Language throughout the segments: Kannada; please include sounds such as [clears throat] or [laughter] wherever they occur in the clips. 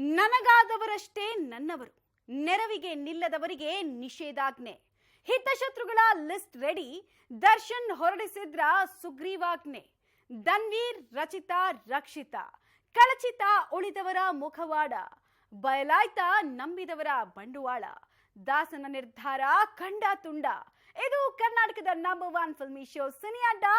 ನನಗಾದವರಷ್ಟೇ ನನ್ನವರು, ನೆರವಿಗೆ ನಿಲ್ಲದವರಿಗೆ ನಿಷೇಧಾಜ್ಞೆ. ಹಿತಶತ್ರುಗಳ ಲಿಸ್ಟ್ ರೆಡಿ, ದರ್ಶನ್ ಹೊರಡಿಸಿದ್ರ ಸುಗ್ರೀವಾಜ್ಞೆ. ದನ್ವೀರ್ ರಚಿತಾ ರಕ್ಷಿತಾ, ಕಳಚಿತ ಉಳಿದವರ ಮುಖವಾಡ, ಬಯಲಾಯ್ತ ನಂಬಿದವರ ಬಂಡುವಾಳ. ದಾಸನ ನಿರ್ಧಾರ ಖಂಡ ತುಂಡ. ಇದು ಕರ್ನಾಟಕದ ನಂಬರ್ ಒನ್ ಫಿಲ್ಮಿ ಶೋ ಸಿನಿಯಾಡ್ಡಾ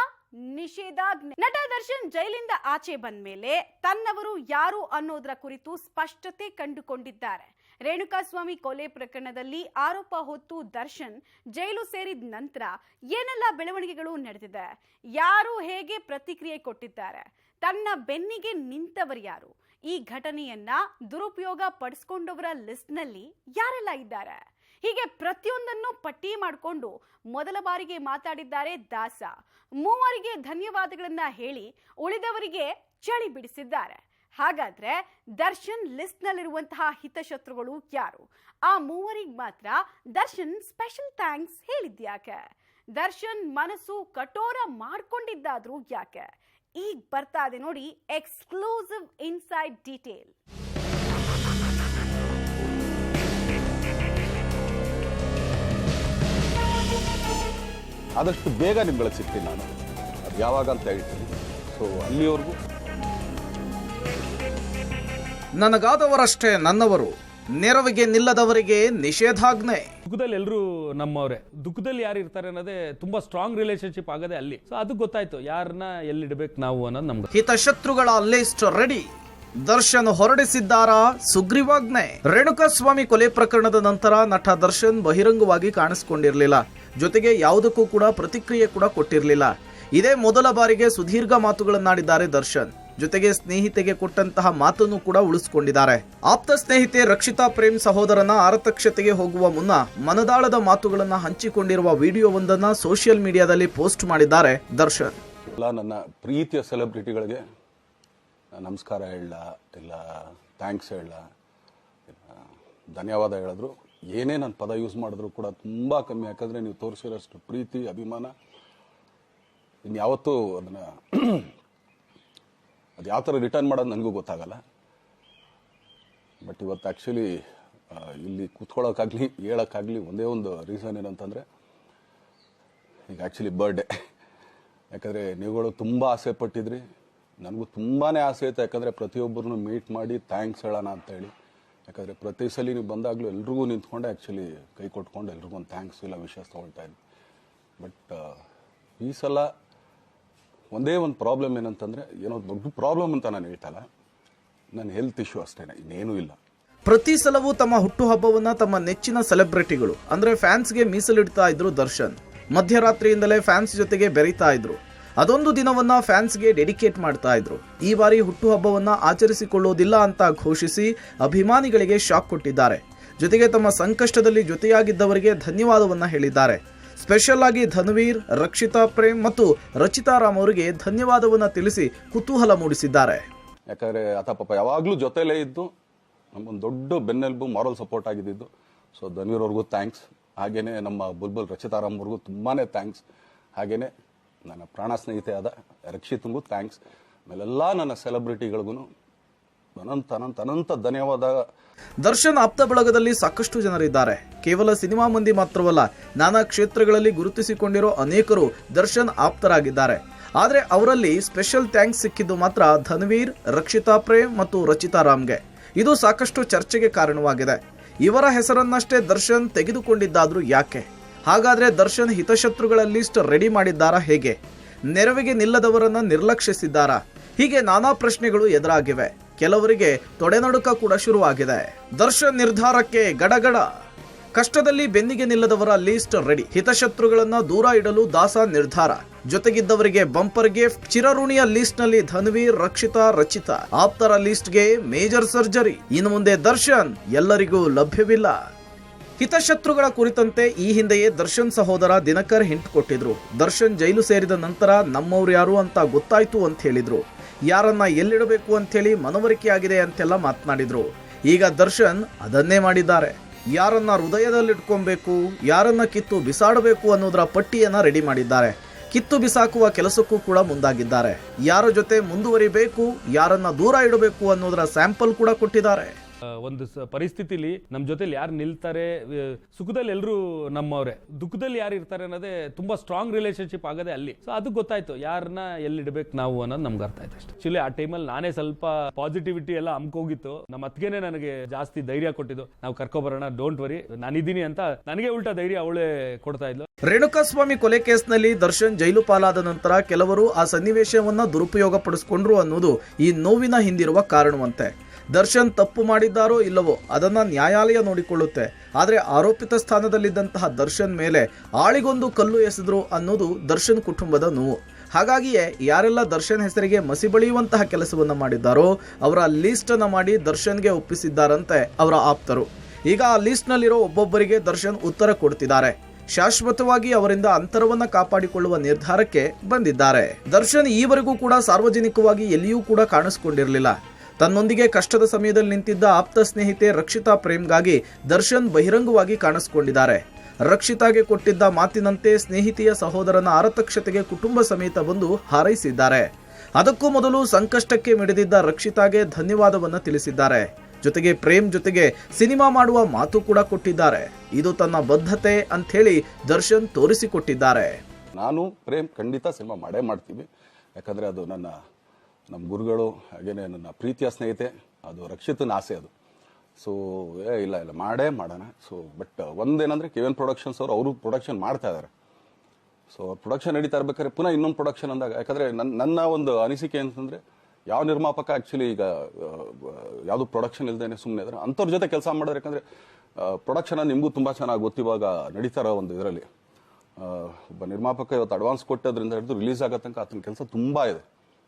ನಿಷೇಧಾಜ್ಞೆ ನಟ ದರ್ಶನ್ ಜೈಲಿಂದ ಆಚೆ ಬಂದ ಮೇಲೆ ತನ್ನವರು ಯಾರು ಅನ್ನೋದರ ಕುರಿತು ಸ್ಪಷ್ಟತೆ ಕಂಡುಕೊಂಡಿದ್ದಾರೆ. ರೇಣುಕಾಸ್ವಾಮಿ ಕೊಲೆ ಪ್ರಕರಣದಲ್ಲಿ ಆರೋಪ ಹೊತ್ತು ದರ್ಶನ್ ಜೈಲು ಸೇರಿದ ನಂತರ ಏನೆಲ್ಲ ಬೆಳವಣಿಗೆಗಳು ನಡೆದಿದೆ, ಯಾರು ಹೇಗೆ ಪ್ರತಿಕ್ರಿಯೆ ಕೊಟ್ಟಿದ್ದಾರೆ, ತನ್ನ ಬೆನ್ನಿಗೆ ನಿಂತವರು ಯಾರು, ಈ ಘಟನೆಯನ್ನ ದುರುಪಯೋಗ ಪಡಿಸ್ಕೊಂಡವರ ಲಿಸ್ಟ್ನಲ್ಲಿ ಯಾರೆಲ್ಲ ಇದ್ದಾರೆ? ಹೀಗೆ ಪ್ರತಿಯೊಂದನ್ನು ಪಟ್ಟಿ ಮಾಡಿಕೊಂಡು ಮೊದಲ ಬಾರಿಗೆ ಮಾತಾಡಿದ್ದಾರೆ ದಾಸ. ಮೂವರಿಗೆ ಧನ್ಯವಾದಗಳನ್ನ ಹೇಳಿ ಉಳಿದವರಿಗೆ ಚಳಿ ಬಿಡಿಸಿದ್ದಾರೆ. ಹಾಗಾದ್ರೆ ದರ್ಶನ್ ಲಿಸ್ಟ್ನಲ್ಲಿರುವಂತಹ ಹಿತಶತ್ರುಗಳು ಯಾರು? ಆ ಮೂವರಿಗೆ ಮಾತ್ರ ದರ್ಶನ್ ಸ್ಪೆಷಲ್ ಥ್ಯಾಂಕ್ಸ್ ಹೇಳಿದ್ಯಾಕೆ ದರ್ಶನ್ ಮನಸ್ಸು ಕಠೋರ ಮಾಡ್ಕೊಂಡಿದ್ದಾದ್ರೂ ಯಾಕೆ? ಈಗ ಬರ್ತಾ ಇದೆ ನೋಡಿ ಎಕ್ಸ್ಕ್ಲೂಸಿವ್ ಇನ್ಸೈಡ್ ಡೀಟೇಲ್. ಆದಷ್ಟು ಬೇಗ ನಿಮ್ಗಳಿಗೆ ಸಿಗ್ತೀನಿ ನಾನು. ಅದು ಯಾವಾಗ ಅಂತ ಹೇಳ್ತೀನಿ. ಸೊ ಅಲ್ಲಿವರೆಗೂ. ನನಗಾದವರಷ್ಟೇ ನನ್ನವರು ನೆರವಿಗೆ ನಿಲ್ಲದವರಿಗೆ ನಿಷೇಧಾಜ್ಞೆ. ದುಃಖದಲ್ಲಿ ಎಲ್ಲರೂ ನಮ್ಮವರೇ. ದುಃಖದಲ್ಲಿ ಯಾರು ಇರ್ತಾರೆ ಅನ್ನೋದೇ ತುಂಬಾ ಸ್ಟ್ರಾಂಗ್ ರಿಲೇಶನ್ಶಿಪ್ ಆಗದೆ ಅಲ್ಲಿ. ಸೊ ಅದು ಗೊತ್ತಾಯ್ತು. ಯಾರನ್ನ ಎಲ್ಲಿ ಇಡಬೇಕು ನಾವು ಅನ್ನೋದು ನಮ್ಗೆ ಹಿತಶತ್ರುಗಳ ಲಿಸ್ಟ್ ರೆಡಿ ದರ್ಶನ್ ಹೊರಡಿಸಿದ್ದಾರಾ? ಸುಗ್ರೀವಾಜ್ಞೆ. ರೇಣುಕಾಸ್ವಾಮಿ ಕೊಲೆ ಪ್ರಕರಣದ ನಂತರ ನಟ ದರ್ಶನ್ ಬಹಿರಂಗವಾಗಿ ಕಾಣಿಸಿಕೊಂಡಿರಲಿಲ್ಲ. ಜೊತೆಗೆ ಯಾವುದಕ್ಕೂ ಕೂಡ ಪ್ರತಿಕ್ರಿಯೆ ಕೂಡ ಕೊಟ್ಟಿರಲಿಲ್ಲ. ಇದೇ ಮೊದಲ ಬಾರಿಗೆ ಸುದೀರ್ಘ ಮಾತುಗಳನ್ನಾಡಿದ್ದಾರೆ ದರ್ಶನ್. ಜೊತೆಗೆ ಸ್ನೇಹಿತೆಗೆ ಕೊಟ್ಟಂತಹ ಮಾತನ್ನು ಕೂಡ ಉಳಿಸಿಕೊಂಡಿದ್ದಾರೆ. ಆಪ್ತ ಸ್ನೇಹಿತೆ ರಕ್ಷಿತಾ ಪ್ರೇಮ್ ಸಹೋದರನ ಆರತಕ್ಷತೆಗೆ ಹೋಗುವ ಮುನ್ನ ಮನದಾಳದ ಮಾತುಗಳನ್ನು ಹಂಚಿಕೊಂಡಿರುವ ವಿಡಿಯೋವೊಂದನ್ನು ಸೋಷಿಯಲ್ ಮೀಡಿಯಾದಲ್ಲಿ ಪೋಸ್ಟ್ ಮಾಡಿದ್ದಾರೆ ದರ್ಶನ್. ನನ್ನ ಪ್ರೀತಿಯ ಸೆಲೆಬ್ರಿಟಿಗಳಿಗೆ ನಮಸ್ಕಾರ ಹೇಳ ಇಲ್ಲ ಥ್ಯಾಂಕ್ಸ್ ಹೇಳ ಧನ್ಯವಾದ ಹೇಳಿದ್ರು. ಏನೇ ನಾನು ಪದ ಯೂಸ್ ಮಾಡಿದ್ರು ಕೂಡ ತುಂಬ ಕಮ್ಮಿ, ಯಾಕಂದರೆ ನೀವು ತೋರಿಸಿರೋಷ್ಟು ಪ್ರೀತಿ, ಅಭಿಮಾನ. ಇನ್ಯಾವತ್ತೂ ಅದನ್ನು [clears throat] ಅದು ಯಾವ ಥರ ರಿಟರ್ನ್ ಮಾಡೋದು ನನಗೂ ಗೊತ್ತಾಗಲ್ಲ. ಬಟ್ ಇವತ್ತು ಆ್ಯಕ್ಚುಲಿ ಇಲ್ಲಿ ಕೂತ್ಕೊಳ್ಳೋಕ್ಕಾಗಲಿ ಹೇಳೋಕ್ಕಾಗಲಿ ಒಂದೇ ಒಂದು ರೀಸನ್ ಏನಂತಂದರೆ, ಈಗ ಆ್ಯಕ್ಚುಲಿ ಬರ್ಡೇ ಯಾಕಂದರೆ ನೀವುಗಳು ತುಂಬ ಆಸೆ ಪಟ್ಟಿದ್ರಿ ನನಗೂ ತುಂಬಾ ಆಸೆ ಇತ್ತು ಯಾಕಂದರೆ ಪ್ರತಿಯೊಬ್ಬರನ್ನು ಮೀಟ್ ಮಾಡಿ ಥ್ಯಾಂಕ್ಸ್ ಹೇಳೋಣ ಅಂತ ಹೇಳಿ ಯಾಕಂದರೆ ಪ್ರತಿ ಸಲ ನೀವು ಬಂದಾಗಲೂ ಎಲ್ರಿಗೂ ನಿಂತ್ಕೊಂಡೆ ಆ್ಯಕ್ಚುಲಿ ಕೈ ಕೊಟ್ಕೊಂಡು ಎಲ್ರಿಗೂ ಒಂದು ಥ್ಯಾಂಕ್ಸ್ ಇಲ್ಲ ವಿಷಯ ತೊಗೊಳ್ತಾ ಇದ್ದೆ. ಬಟ್ ಈ ಸಲ ಒಂದೇ ಒಂದು ಪ್ರಾಬ್ಲಮ್ ಏನಂತಂದರೆ, ಏನೋ ದೊಡ್ಡ ಪ್ರಾಬ್ಲಮ್ ಅಂತ ನಾನು ಹೇಳ್ತಲ್ಲ ನನ್ನ ಹೆಲ್ತ್ ಇಶ್ಯೂ ಅಷ್ಟೇ ಇನ್ನೇನೂ ಇಲ್ಲ. ಪ್ರತಿ ಸಲವೂ ತಮ್ಮ ಹುಟ್ಟುಹಬ್ಬವನ್ನ ತಮ್ಮ ನೆಚ್ಚಿನ ಸೆಲೆಬ್ರಿಟಿಗಳು, ಅಂದ್ರೆ ಫ್ಯಾನ್ಸ್ಗೆ ಮೀಸಲಿಡ್ತಾ ಇದ್ರು ದರ್ಶನ್. ಮಧ್ಯರಾತ್ರಿಯಿಂದಲೇ ಫ್ಯಾನ್ಸ್ ಜೊತೆಗೆ ಬೆರೀತಾ ಇದ್ರು. ಅದೊಂದು ದಿನವನ್ನ ಫ್ಯಾನ್ಸ್ಗೆ ಡೆಡಿಕೇಟ್ ಮಾಡ್ತಾ ಇದ್ರು. ಈ ಬಾರಿ ಹುಟ್ಟುಹಬ್ಬವನ್ನ ಆಚರಿಸಿಕೊಳ್ಳೋದಿಲ್ಲ ಅಂತ ಘೋಷಿಸಿ ಅಭಿಮಾನಿಗಳಿಗೆ ಶಾಕ್ ಕೊಟ್ಟಿದ್ದಾರೆ. ಜೊತೆಗೆ ತಮ್ಮ ಸಂಕಷ್ಟದಲ್ಲಿ ಜೊತೆಯಾಗಿದ್ದವರಿಗೆ ಧನ್ಯವಾದವನ್ನ ಹೇಳಿದ್ದಾರೆ. ಸ್ಪೆಷಲ್ ಆಗಿ ಧನ್ವೀರ್, ರಕ್ಷಿತಾ ಪ್ರೇಮ್ ಮತ್ತು ರಚಿತಾ ರಾಮ್ ಅವರಿಗೆ ಧನ್ಯವಾದವನ್ನ ತಿಳಿಸಿ ಕುತೂಹಲ ಮೂಡಿಸಿದ್ದಾರೆ. ಯಾಕಂದರೆ ಆತ ಪಾಪ ಯಾವಾಗಲೂ ಜೊತೆಲೇ ಇದ್ದು ನಮ್ಮೊಂದು ದೊಡ್ಡ ಬೆನ್ನೆಲುಬು ಮಾರಲ್ ಸಪೋರ್ಟ್ ಆಗಿದ್ದು ಸೊ ಧನ್ವೀರ್ ಅವ್ರಿಗೂ ಥ್ಯಾಂಕ್ಸ್ ಹಾಗೇನೆ ನಮ್ಮ ಬುಲ್ಬುಲ್ ರಚಿತಾರಾಮ್ ಅವ್ರಿಗೂ ತುಂಬಾ ಥ್ಯಾಂಕ್ಸ್ ಹಾಗೇನೆ ನನ್ನ ಪ್ರಾಣ ಸ್ನೇಹಿತೆ ಆದ ರಕ್ಷಿತಂಗೂ ಥ್ಯಾಂಕ್ಸ್ ಆಮೇಲೆಲ್ಲ ನನ್ನ ಸೆಲೆಬ್ರಿಟಿಗಳಿಗೂ ಅನಂತ ಅನಂತ ಅನಂತ ಧನ್ಯವಾದ. ದರ್ಶನ್ ಆಪ್ತ ಬಳಗದಲ್ಲಿ ಸಾಕಷ್ಟು ಜನರಿದ್ದಾರೆ ಕೇವಲ ಸಿನಿಮಾ ಮಂದಿ ಮಾತ್ರವಲ್ಲ, ನಾನಾ ಕ್ಷೇತ್ರಗಳಲ್ಲಿ ಗುರುತಿಸಿಕೊಂಡಿರೋ ಅನೇಕರು ದರ್ಶನ್ ಆಪ್ತರಾಗಿದ್ದಾರೆ. ಆದರೆ ಅವರಲ್ಲಿ ಸ್ಪೆಷಲ್ ಥ್ಯಾಂಕ್ಸ್ ಸಿಕ್ಕಿದ್ದು ಮಾತ್ರ ಧನ್ವೀರ್, ರಕ್ಷಿತಾ ಪ್ರೇಮ್ ಮತ್ತು ರಚಿತಾ ರಾಮ್ಗೆ. ಇದು ಸಾಕಷ್ಟು ಚರ್ಚೆಗೆ ಕಾರಣವಾಗಿದೆ. ಇವರ ಹೆಸರನ್ನಷ್ಟೇ ದರ್ಶನ್ ತೆಗೆದುಕೊಂಡಿದ್ದಾದ್ರೂ ಯಾಕೆ? ಹಾಗಾದ್ರೆ ದರ್ಶನ್ ಹಿತಶತ್ರುಗಳ ಲಿಸ್ಟ್ ರೆಡಿ ಮಾಡಿದ್ದಾರಾ ಹೇಗೆ? ನೆರವಿಗೆ ನಿಲ್ಲದವರನ್ನ ನಿರ್ಲಕ್ಷಿಸಿದ್ದಾರಾ? ಹೀಗೆ ನಾನಾ ಪ್ರಶ್ನೆಗಳು ಎದುರಾಗಿವೆ. ಕೆಲವರಿಗೆ ತೊಡೆನಡುಕ ಕೂಡ ಶುರುವಾಗಿದೆ. ದರ್ಶನ್ ನಿರ್ಧಾರಕ್ಕೆ ಗಡಗಡ. ಕಷ್ಟದಲ್ಲಿ ಬೆನ್ನಿಗೆ ನಿಲ್ಲದವರ ಲಿಸ್ಟ್ ರೆಡಿ ಹಿತಶತ್ರುಗಳನ್ನ ದೂರ ಇಡಲು ದಾಸ ನಿರ್ಧಾರ. ಜೊತೆಗಿದ್ದವರಿಗೆ ಬಂಪರ್ ಗಿಫ್ಟ್ ಚಿರಋಣಿಯ ಲಿಸ್ಟ್ನಲ್ಲಿ ಧನ್ವೀರ್, ರಕ್ಷಿತಾ, ರಚಿತಾ. ಆಪ್ತರ ಲಿಸ್ಟ್ಗೆ ಮೇಜರ್ ಸರ್ಜರಿ ಇನ್ನು ಮುಂದೆ ದರ್ಶನ್ ಎಲ್ಲರಿಗೂ ಲಭ್ಯವಿಲ್ಲ. ಹಿತಶತ್ರುಗಳ ಕುರಿತಂತೆ ಈ ಹಿಂದೆಯೇ ದರ್ಶನ್ ಸಹೋದರ ದಿನಕರ್ ಹಿಂಟ್ ಕೊಟ್ಟಿದ್ರು. ದರ್ಶನ್ ಜೈಲು ಸೇರಿದ ನಂತರ ನಮ್ಮವ್ರು ಯಾರು ಅಂತ ಗೊತ್ತಾಯ್ತು ಅಂತ ಹೇಳಿದ್ರು. ಯಾರನ್ನ ಎಲ್ಲಿಡಬೇಕು ಅಂತೇಳಿ ಮನವರಿಕೆಯಾಗಿದೆ ಅಂತೆಲ್ಲ ಮಾತನಾಡಿದ್ರು. ಈಗ ದರ್ಶನ್ ಅದನ್ನೇ ಮಾಡಿದ್ದಾರೆ. ಯಾರನ್ನ ಹೃದಯದಲ್ಲಿಟ್ಕೊಬೇಕು, ಯಾರನ್ನ ಕಿತ್ತು ಬಿಸಾಡಬೇಕು ಅನ್ನೋದರ ಪಟ್ಟಿಯನ್ನ ರೆಡಿ ಮಾಡಿದ್ದಾರೆ. ಕಿತ್ತು ಬಿಸಾಕುವ ಕೆಲಸಕ್ಕೂ ಕೂಡ ಮುಂದಾಗಿದ್ದಾರೆ. ಯಾರ ಜೊತೆ ಮುಂದುವರಿಬೇಕು, ಯಾರನ್ನ ದೂರ ಇಡಬೇಕು ಅನ್ನೋದರ ಸ್ಯಾಂಪಲ್ ಕೂಡ ಕೊಟ್ಟಿದ್ದಾರೆ. ಒಂದು ಪರಿಸ್ಥಿತಿಲಿ ನಮ್ಮ ಜೊತೆಲಿ ಯಾರು ನಿಲ್ತಾರೆ ಸುಖದಲ್ಲಿ ಎಲ್ಲರೂ ನಮ್ಮವ್ರೆ. ದುಃಖದಲ್ಲಿ ಯಾರು ಇರ್ತಾರೆ ಅನ್ನೋದೇ ತುಂಬಾ ಸ್ಟ್ರಾಂಗ್ ರಿಲೇಶನ್ಶಿಪ್ ಆಗದೆ ಅಲ್ಲಿ. ಸೊ ಅದು ಗೊತ್ತಾಯ್ತು. ಯಾರನ್ನ ಎಲ್ಲಿ ಇಡಬೇಕು ನಾವು ಅನ್ನೋದು ನಮ್ಗೆ ಅರ್ಥ ಆಯ್ತು ಅಷ್ಟೇ. ಆಕ್ಚುಲಿ ಆ ಟೈಮಲ್ಲಿ ನಾನೇ ಸ್ವಲ್ಪ ಪಾಸಿಟಿವಿಟಿ ಎಲ್ಲ ಅಮ್ಕೋಗಿತ್ತು ನಮ್ಮ ಅತ್ತಿಗೆನೆ ನನಗೆ ಜಾಸ್ತಿ ಧೈರ್ಯ ಕೊಟ್ಟಿದ್ದು. ನಾವು ಕರ್ಕೊಬರೋಣ ಡೋಂಟ್ ವರಿ ನಾನಿದ್ದೀನಿ ಅಂತ ನನಗೆ ಉಲ್ಟಾ ಧೈರ್ಯ ಅವಳೇ ಕೊಡ್ತಾ ಇದ್ಲು. ರೇಣುಕಾಸ್ವಾಮಿ ಕೊಲೆ ಕೇಸ್ನಲ್ಲಿ ದರ್ಶನ್ ಜೈಲು ಪಾಲಾದ ನಂತರ ಕೆಲವರು ಆ ಸನ್ನಿವೇಶವನ್ನ ದುರುಪಯೋಗ ಪಡಿಸಿಕೊಂಡ್ರು ಅನ್ನೋದು ಈ ನೋವಿನ ಹಿಂದಿರುವ ಕಾರಣವಂತೆ. ದರ್ಶನ್ ತಪ್ಪು ಮಾಡಿದ್ದಾರೋ ಇಲ್ಲವೋ ಅದನ್ನ ನ್ಯಾಯಾಲಯ ನೋಡಿಕೊಳ್ಳುತ್ತೆ. ಆದರೆ ಆರೋಪಿತ ಸ್ಥಾನದಲ್ಲಿದ್ದಂತಹ ದರ್ಶನ್ ಮೇಲೆ ಆಳಿಗೊಂದು ಕಲ್ಲು ಎಸೆದ್ರು ಅನ್ನೋದು ದರ್ಶನ್ ಕುಟುಂಬದ ನೋವು. ಹಾಗಾಗಿಯೇ ಯಾರೆಲ್ಲ ದರ್ಶನ್ ಹೆಸರಿಗೆ ಮಸಿ ಬಳಿಯುವಂತಹ ಕೆಲಸವನ್ನು ಮಾಡಿದ್ದಾರೋ ಅವರ ಲೀಸ್ಟನ್ನು ಮಾಡಿ ದರ್ಶನ್ಗೆ ಒಪ್ಪಿಸಿದ್ದಾರಂತೆ ಅವರ ಆಪ್ತರು. ಈಗ ಆ ಲೀಸ್ಟ್ನಲ್ಲಿರೋ ಒಬ್ಬೊಬ್ಬರಿಗೆ ದರ್ಶನ್ ಉತ್ತರ ಕೊಡ್ತಿದ್ದಾರೆ. ಶಾಶ್ವತವಾಗಿ ಅವರಿಂದ ಅಂತರವನ್ನ ಕಾಪಾಡಿಕೊಳ್ಳುವ ನಿರ್ಧಾರಕ್ಕೆ ಬಂದಿದ್ದಾರೆ. ದರ್ಶನ್ ಈವರೆಗೂ ಕೂಡ ಸಾರ್ವಜನಿಕವಾಗಿ ಎಲ್ಲಿಯೂ ಕೂಡ ಕಾಣಿಸಿಕೊಂಡಿರಲಿಲ್ಲ. ತನ್ನೊಂದಿಗೆ ಕಷ್ಟದ ಸಮಯದಲ್ಲಿ ನಿಂತಿದ್ದ ಆಪ್ತ ಸ್ನೇಹಿತೆ ರಕ್ಷಿತಾ ಪ್ರೇಮ್ಗಾಗಿ ದರ್ಶನ್ ಬಹಿರಂಗವಾಗಿ ಕಾಣಿಸಿಕೊಂಡಿದ್ದಾರೆ. ರಕ್ಷಿತಾಗೆ ಕೊಟ್ಟಿದ್ದ ಮಾತಿನಂತೆ ಸ್ನೇಹಿತೆಯ ಸಹೋದರನ ಆರತಕ್ಷತೆಗೆ ಕುಟುಂಬ ಸಮೇತ ಬಂದು ಹಾರೈಸಿದ್ದಾರೆ. ಅದಕ್ಕೂ ಮೊದಲು ಸಂಕಷ್ಟಕ್ಕೆ ಮಿಡಿದಿದ್ದ ರಕ್ಷಿತಾಗೆ ಧನ್ಯವಾದವನ್ನು ತಿಳಿಸಿದ್ದಾರೆ. ಜೊತೆಗೆ ಪ್ರೇಮ್ ಜೊತೆಗೆ ಸಿನಿಮಾ ಮಾಡುವ ಮಾತು ಕೂಡ ಕೊಟ್ಟಿದ್ದಾರೆ. ಇದು ತನ್ನ ಬದ್ಧತೆ ಅಂಥೇಳಿ ದರ್ಶನ್ ತೋರಿಸಿಕೊಟ್ಟಿದ್ದಾರೆ. ನಾನು ಪ್ರೇಮ್ ಖಂಡಿತ ಸಿನಿಮಾ ಮಾಡೇ ಮಾಡ್ತೀವಿ. ಯಾಕಂದರೆ ಅದು ನನ್ನ ನಮ್ಮ ಗುರುಗಳು ಹಾಗೇನೆ ನನ್ನ ಪ್ರೀತಿಯ ಸ್ನೇಹಿತೆ, ಅದು ರಕ್ಷಿತನ ಆಸೆ ಅದು. ಸೊ ಏ, ಇಲ್ಲ ಇಲ್ಲ, ಮಾಡೇ ಮಾಡೋಣ. ಸೊ ಬಟ್ ಒಂದೇನಂದ್ರೆ ಕೆ ಎನ್ ಪ್ರೊಡಕ್ಷನ್ಸ್ ಅವರು ಅವರು ಪ್ರೊಡಕ್ಷನ್ ಮಾಡ್ತಾ ಇದ್ದಾರೆ. ಸೊ ಪ್ರೊಡಕ್ಷನ್ ನಡೀತಾ ಇರ್ಬೇಕಾದ್ರೆ ಪುನಃ ಇನ್ನೊಂದು ಪ್ರೊಡಕ್ಷನ್ ಅಂದಾಗ, ಯಾಕಂದ್ರೆ ನನ್ನ ನನ್ನ ಒಂದು ಅನಿಸಿಕೆ ಅಂತಂದ್ರೆ ಯಾವ ನಿರ್ಮಾಪಕ ಆ್ಯಕ್ಚುಲಿ ಈಗ ಯಾವುದು ಪ್ರೊಡಕ್ಷನ್ ಇಲ್ದೇನೆ ಸುಮ್ಮನೆ ಇದ್ರೆ ಅಂಥವ್ರ ಜೊತೆ ಕೆಲಸ ಮಾಡೋದು ಯಾಕಂದ್ರೆ ಪ್ರೊಡಕ್ಷನ್ ನಿಮಗೂ ತುಂಬ ಚೆನ್ನಾಗಿ ಗೊತ್ತಿವಾಗ ನಡೀತಾ ಇರೋ ಒಂದು ಇದರಲ್ಲಿ. ಒಬ್ಬ ನಿರ್ಮಾಪಕ ಇವತ್ತು ಅಡ್ವಾನ್ಸ್ ಕೊಟ್ಟದ್ರಿಂದ ಹಿಡಿದು ರಿಲೀಸ್ ಆಗೋ ತನಕ ಆತನ ಕೆಲಸ ತುಂಬ ಇದೆ.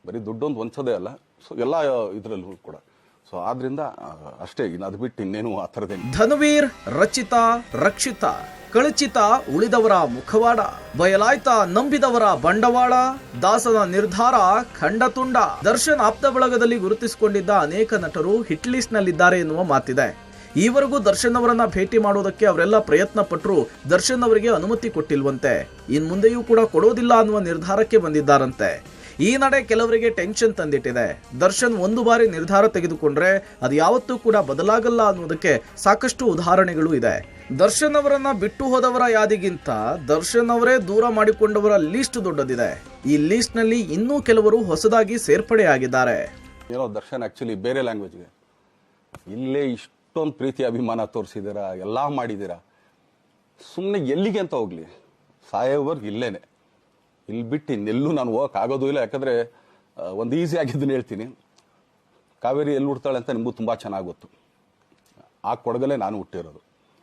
ಬರೀ ದುಡ್ಡೊಂದು ಹೊಂಚೋದೇ ಅಲ್ಲ, ಸೊ ಎಲ್ಲ ಇದರಲ್ಲೂ ಕೂಡ. ಸೊ ಆದ್ರಿಂದ ಅಷ್ಟೇ, ಇನ್ನು ಅದು ಬಿಟ್ಟು ಇನ್ನೇನು ಆ ಥರದೇನು ಧನುವೀರ್, ರಚಿತಾ, ರಕ್ಷಿತಾ, ಕಳಚಿತ ಉಳಿದವರ ಮುಖವಾಡ, ಬಯಲಾಯ್ತ ನಂಬಿದವರ ಬಂಡವಾಳ, ದಾಸನ ನಿರ್ಧಾರ, ಖಂಡತುಂಡ. ದರ್ಶನ್ ಆಪ್ತ ಬಳಗದಲ್ಲಿ ಗುರುತಿಸಿಕೊಂಡಿದ್ದ ಅನೇಕ ನಟರು ಹಿಟ್ ಲಿಸ್ಟ್ ನಲ್ಲಿದ್ದಾರೆ ಎನ್ನುವ ಮಾತಿದೆ. ಈವರೆಗೂ ದರ್ಶನ್ ಅವರನ್ನ ಭೇಟಿ ಮಾಡೋದಕ್ಕೆ ಅವರೆಲ್ಲ ಪ್ರಯತ್ನ ಪಟ್ಟರು ದರ್ಶನ್ ಅವರಿಗೆ ಅನುಮತಿ ಕೊಟ್ಟಿಲ್ವಂತೆ. ಇನ್ ಮುಂದೆಯೂ ಕೂಡ ಕೊಡೋದಿಲ್ಲ ಅನ್ನುವ ನಿರ್ಧಾರಕ್ಕೆ ಬಂದಿದ್ದಾರಂತೆ. ಈ ನಡೆ ಕೆಲವರಿಗೆ ಟೆನ್ಷನ್ ತಂದಿಟ್ಟಿದೆ. ದರ್ಶನ್ ಒಂದು ಬಾರಿ ನಿರ್ಧಾರ ತೆಗೆದುಕೊಂಡ್ರೆ ಅದು ಯಾವತ್ತೂ ಕೂಡ ಬದಲಾಗಲ್ಲ ಅನ್ನೋದಕ್ಕೆ ಸಾಕಷ್ಟು ಉದಾಹರಣೆಗಳು ಇದೆ. ದರ್ಶನ್ ಅವರನ್ನ ಬಿಟ್ಟು ಹೋದವರ ಯಾದಿಗಿಂತ ದರ್ಶನ್ ಅವರೇ ದೂರ ಮಾಡಿಕೊಂಡವರ ಲೀಸ್ಟ್ ದೊಡ್ಡದಿದೆ. ಈ ಲೀಸ್ಟ್ನಲ್ಲಿ ಇನ್ನೂ ಕೆಲವರು ಹೊಸದಾಗಿ ಸೇರ್ಪಡೆಯಾಗಿದ್ದಾರೆ. ಏನೋ ದರ್ಶನ್ ಆಕ್ಚುಲಿ ಬೇರೆ ಲ್ಯಾಂಗ್ವೇಜ್ಗೆ ಇಲ್ಲೇ ಇಷ್ಟೊಂದು ಪ್ರೀತಿ ಅಭಿಮಾನ ತೋರಿಸಿದ್ದೀರಾ, ಎಲ್ಲ ಮಾಡಿದ್ದೀರಾ. ಸುಮ್ಮನೆ ಎಲ್ಲಿಗೆ ಅಂತ ಹೋಗ್ಲಿ. ಸಾಯೋವರ್ಗ್ ಇಲ್ಲೇನೆ. ಇಲ್ಲಿ ಬಿಟ್ಟು ಇನ್ನೆಲ್ಲೂ ನಾನು ಹೋಗಕ್ಕೆ ಆಗೋದು ಇಲ್ಲ. ಯಾಕಂದರೆ ಒಂದು ಈಸಿ ಆಗಿದ್ದನ್ನು ಹೇಳ್ತೀನಿ. ಕಾವೇರಿ ಎಲ್ಲಿ ಹುಡ್ತಾಳೆ ಅಂತ ನಿಮಗೂ ತುಂಬ ಚೆನ್ನಾಗಿ ಗೊತ್ತು. ಆ ಕೊಡಗಲೇ ನಾನು ಹುಟ್ಟಿರೋದು.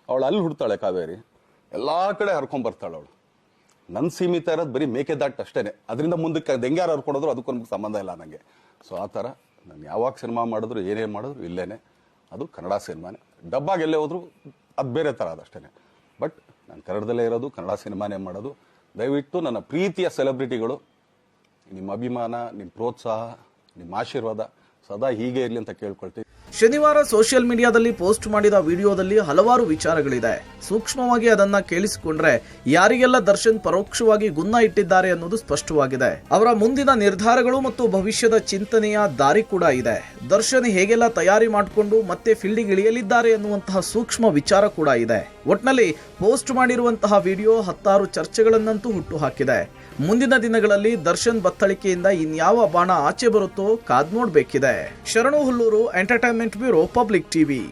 ಅವಳು ಅಲ್ಲಿ ಹುಡ್ತಾಳೆ ಕಾವೇರಿ. ಎಲ್ಲ ಕಡೆ ಹರ್ಕೊಂಬರ್ತಾಳೆ ಅವಳು. ನನ್ನ ಸೀಮಿತ ಇರೋದು ಬರೀ ಮೇಕೆದಾಟ್ ಅಷ್ಟೇ ಅದರಿಂದ ಮುಂದಕ್ಕೆ ದೆಂಗ್ಯಾರು ಹರ್ಕೊಡೋದ್ರು ಅದಕ್ಕೂ ನಮ್ಗೆ ಸಂಬಂಧ ಇಲ್ಲ ನನಗೆ ಸೊ ಆ ಥರ ನಾನು ಯಾವಾಗ ಸಿನಿಮಾ ಮಾಡಿದ್ರು, ಏನೇ ಮಾಡಿದ್ರು ಇಲ್ಲೇ ಅದು ಕನ್ನಡ ಸಿನಿಮಾನೇ. ಡಬ್ಬಾಗೆಲ್ಲೇ ಎಲ್ಲೇ ಹೋದ್ರು ಅದು ಬೇರೆ ಥರ ಅದಷ್ಟೇ ಬಟ್ ನಾನು ಕನ್ನಡದಲ್ಲೇ ಇರೋದು, ಕನ್ನಡ ಸಿನಿಮಾನೇ ಮಾಡೋದು. ದಯವಿಟ್ಟು ನನ್ನ ಪ್ರೀತಿಯ ಸೆಲೆಬ್ರಿಟಿಗಳು, ನಿಮ್ಮ ಅಭಿಮಾನ, ನಿಮ್ಮ ಪ್ರೋತ್ಸಾಹ, ನಿಮ್ಮ ಆಶೀರ್ವಾದ ಸದಾ ಹೀಗೆ ಇರಲಿ ಅಂತ ಕೇಳ್ಕೊಳ್ತೀನಿ ಶನಿವಾರ ಸೋಷಿಯಲ್ ಮೀಡಿಯಾದಲ್ಲಿ ಪೋಸ್ಟ್ ಮಾಡಿದ ವಿಡಿಯೋದಲ್ಲಿ ಹಲವಾರು ವಿಚಾರಗಳಿದೆ. ಸೂಕ್ಷ್ಮವಾಗಿ ಅದನ್ನ ಕೇಳಿಸಿಕೊಂಡ್ರೆ ಯಾರಿಗೆಲ್ಲ ದರ್ಶನ್ ಪರೋಕ್ಷವಾಗಿ ಗುನ್ನ ಇಟ್ಟಿದ್ದಾರೆ ಅನ್ನೋದು ಸ್ಪಷ್ಟವಾಗಿದೆ. ಅವರ ಮುಂದಿನ ನಿರ್ಧಾರಗಳು ಮತ್ತು ಭವಿಷ್ಯದ ಚಿಂತನೆಯ ದಾರಿ ಕೂಡ ಇದೆ. ದರ್ಶನ್ ಹೇಗೆಲ್ಲ ತಯಾರಿ ಮಾಡಿಕೊಂಡು ಮತ್ತೆ ಫೀಲ್ಡಿಗೆ ಇಳಿಯಲಿದ್ದಾರೆ ಅನ್ನುವಂತಹ ಸೂಕ್ಷ್ಮ ವಿಚಾರ ಕೂಡ ಇದೆ. ಒಟ್ನಲ್ಲಿ ಪೋಸ್ಟ್ ಮಾಡಿರುವಂತಹ ವಿಡಿಯೋ ಹತ್ತಾರು ಚರ್ಚೆಗಳನ್ನಂತೂ ಹುಟ್ಟು ಹಾಕಿದೆ ಮುಂದಿನ ದಿನಗಳಲ್ಲಿ ದರ್ಶನ್ ಬತ್ತಳಿಕೆಯಿಂದ ಇನ್ಯಾವ ಬಾಣ ಆಚೆ ಬರುತ್ತೋ ಕಾದ್ ನೋಡ್ಬೇಕಿದೆ. Sharanu Hulluru entertainment Bureau Public TV